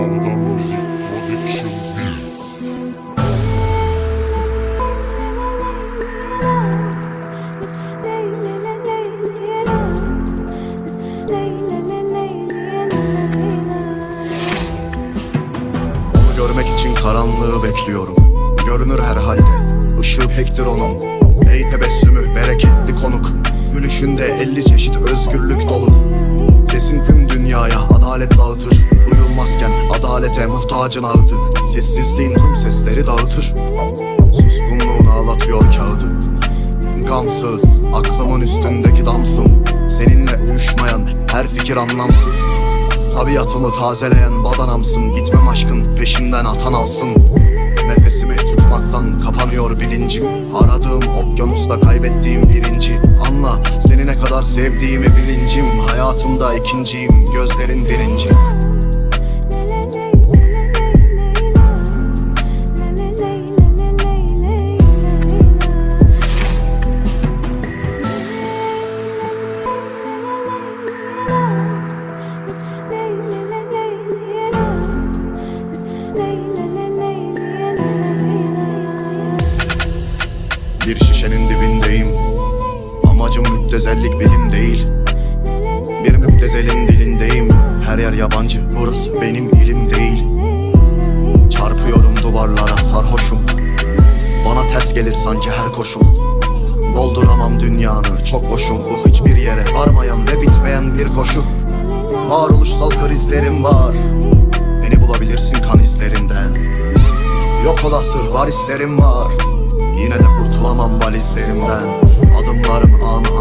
Alda Görmek için karanlığı bekliyorum. Görünür herhalde Işığı pektir onun. Ey tebessümü bereketli konuk. Gülüşünde elli çeşit özgürlük dolu. Muhtacın ağıdı Sessizliğin tüm sesleri dağıtır. Suskunluğun ağlatıyor kağıdı. Gamsız, aklımın üstündeki damsın. Seninle uyuşmayan her fikir anlamsız. Tabiatımı tazeleyen badanamsın. Gitmem aşkın peşinden atan alsın. Nefesimi tutmaktan kapanıyor bilincim. Aradığım okyanusta kaybettiğim birinci. Anla seni ne kadar sevdiğimi bilincim. Hayatımda ikinciyim gözlerin birinci Bir şişenin dibindeyim. Amacım müptezellik bilim değil. Bir müptezelin dilindeyim. Her yer yabancı burası benim ilim değil. Çarpıyorum duvarlara sarhoşum. Bana ters gelir sanki her koşul Dolduramam dünyanı çok boşum. Bu hiçbir yere varmayan ve bitmeyen bir koşu. Varoluşsal krizlerim var. Beni bulabilirsin kan izlerinden. Yok olası varislerim var Yine de kurtulamam valizlerimden. Adımlarım anı anca